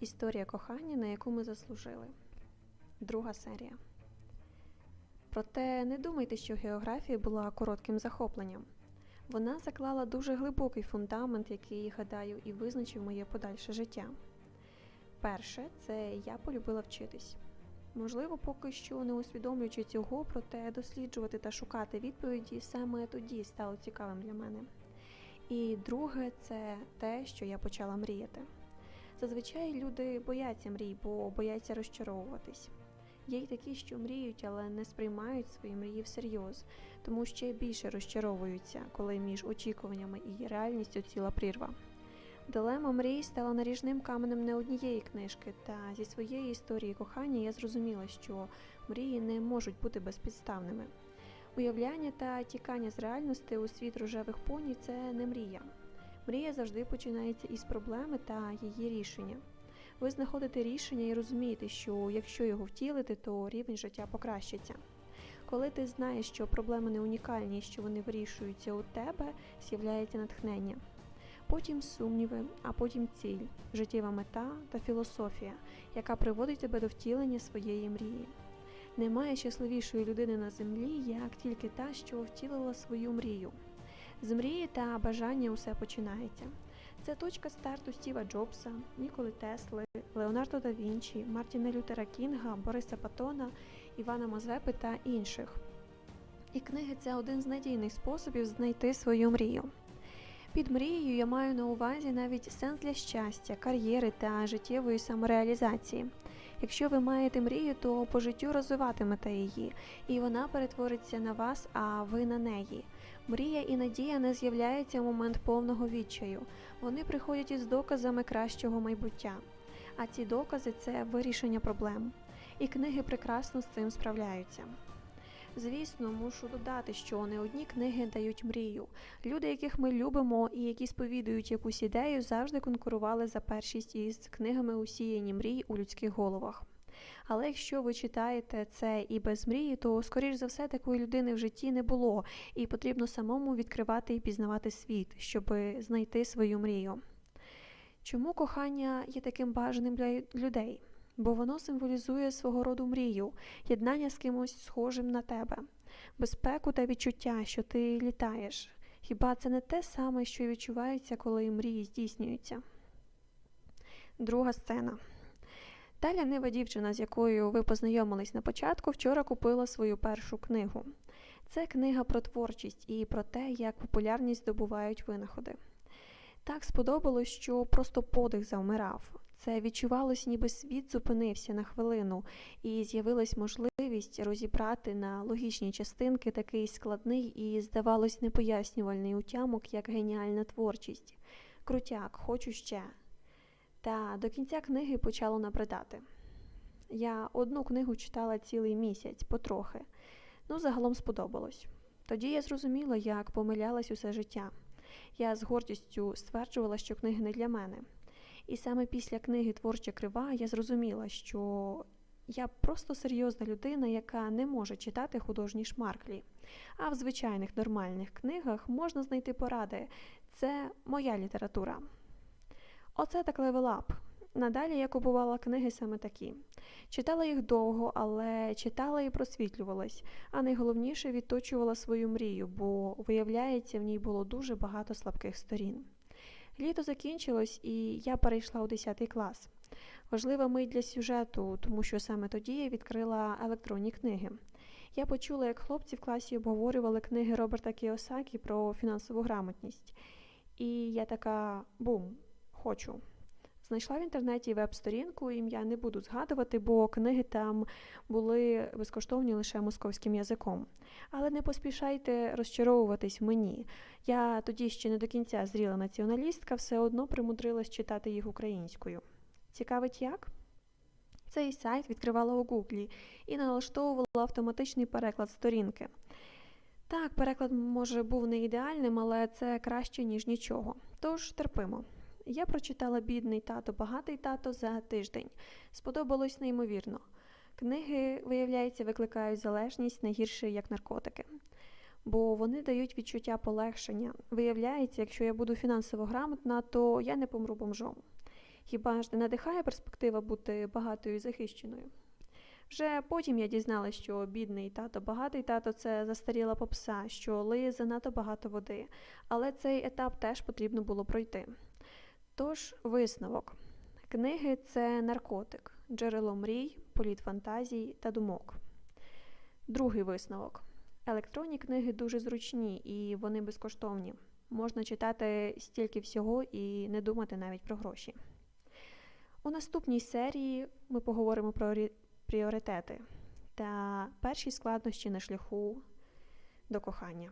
Історія кохання, на яку ми заслужили. Друга серія. Проте не думайте, що географія була коротким захопленням. Вона заклала дуже глибокий фундамент, який, гадаю, і визначив моє подальше життя. Перше, це я полюбила вчитись. Можливо, поки що не усвідомлюючи цього, проте досліджувати та шукати відповіді саме тоді стало цікавим для мене. І друге, це те, що я почала мріяти. Зазвичай люди бояться мрій, бо бояться розчаровуватись. Є й такі, що мріють, але не сприймають свої мрії всерйоз, тому ще більше розчаровуються, коли між очікуваннями і реальністю ціла прірва. Дилема мрій стала наріжним каменем не однієї книжки, та зі своєї історії кохання я зрозуміла, що мрії не можуть бути безпідставними. Уявляння та тікання з реальності у світ рожевих поні це не мрія. Мрія завжди починається із проблеми та її рішення. Ви знаходите рішення і розумієте, що якщо його втілити, то рівень життя покращиться. Коли ти знаєш, що проблеми не унікальні, що вони вирішуються у тебе, з'являється натхнення. Потім сумніви, а потім ціль, життєва мета та філософія, яка приводить тебе до втілення своєї мрії. Немає щасливішої людини на землі, як тільки та, що втілила свою мрію. З мрії та бажання усе починається. Це точка старту Стіва Джобса, Ніколи Тесли, Леонардо да Вінчі, Мартіна Лютера Кінга, Бориса Патона, Івана Мазвепи та інших. І книги це один з надійних способів знайти свою мрію. Під мрією я маю на увазі навіть сенс для щастя, кар'єри та життєвої самореалізації. Якщо ви маєте мрію, то по життю розвиватимете її, і вона перетвориться на вас, а ви на неї. Мрія і надія не з'являються в момент повного відчаю. Вони приходять із доказами кращого майбуття. А ці докази це вирішення проблем. І книги прекрасно з цим справляються. Звісно, мушу додати, що не одні книги дають мрію. Люди, яких ми любимо і які сповідують якусь ідею, завжди конкурували за першість із книгами усіяні мрій у людських головах. Але якщо ви читаєте це і без мрії, то скоріш за все такої людини в житті не було, і потрібно самому відкривати і пізнавати світ, щоб знайти свою мрію. Чому кохання є таким бажаним для людей? Бо воно символізує свого роду мрію, єднання з кимось схожим на тебе, безпеку та відчуття, що ти літаєш. Хіба це не те саме, що й відчувається, коли мрії здійснюються? Друга сцена. Та лянива дівчина, з якою ви познайомились на початку, вчора купила свою першу книгу. Це книга про творчість і про те, як популярність здобувають винаходи. Так сподобалось, що просто подих завмирав. Це відчувалось, ніби світ зупинився на хвилину, і з'явилась можливість розібрати на логічні частинки такий складний і, здавалось, непояснювальний утямок, як геніальна творчість. Крутяк, хочу ще. Та до кінця книги почало набридати. Я одну книгу читала цілий місяць, потрохи. Ну, загалом сподобалось. Тоді я зрозуміла, як помилялась усе життя. Я з гордістю стверджувала, що книги не для мене. І саме після книги Творча крива я зрозуміла, що я просто серйозна людина, яка не може читати художні шмарклі. А в звичайних нормальних книгах можна знайти поради. Це моя література. Оце так левелап. Надалі я купувала книги саме такі. Читала їх довго, але читала і просвітлювалась, а найголовніше відточувала свою мрію, бо, виявляється, в ній було дуже багато слабких сторін. Літо закінчилось, і я перейшла у 10 клас. Важлива мить для сюжету, тому що саме тоді я відкрила електронні книги. Я почула, як хлопці в класі обговорювали книги Роберта Кіосакі про фінансову грамотність. І я така бум, хочу. Знайшла в інтернеті веб-сторінку, ім'я не буду згадувати, бо книги там були безкоштовні лише московським язиком. Але не поспішайте розчаровуватись мені. Я тоді ще не до кінця зріла націоналістка, все одно примудрилась читати їх українською. Цікавить як? Цей сайт відкривала у Гуглі і налаштовувала автоматичний переклад сторінки. Так, переклад, може, був не ідеальним, але це краще, ніж нічого. Тож терпимо. Я прочитала бідний тато, багатий тато за тиждень. Сподобалось неймовірно. Книги, виявляється, викликають залежність не гірше, як наркотики. Бо вони дають відчуття полегшення. Виявляється, якщо я буду фінансово грамотна, то я не помру бомжом. Хіба ж не надихає перспектива бути багатою і захищеною? Вже потім я дізналася, що бідний тато, багатий тато це застаріла попса, що лиє занадто багато води, але цей етап теж потрібно було пройти. Тож, висновок. Книги це наркотик, джерело мрій, політ фантазій та думок. Другий висновок. Електронні книги дуже зручні і вони безкоштовні. Можна читати стільки всього і не думати навіть про гроші. У наступній серії ми поговоримо про пріоритети та перші складнощі на шляху до кохання.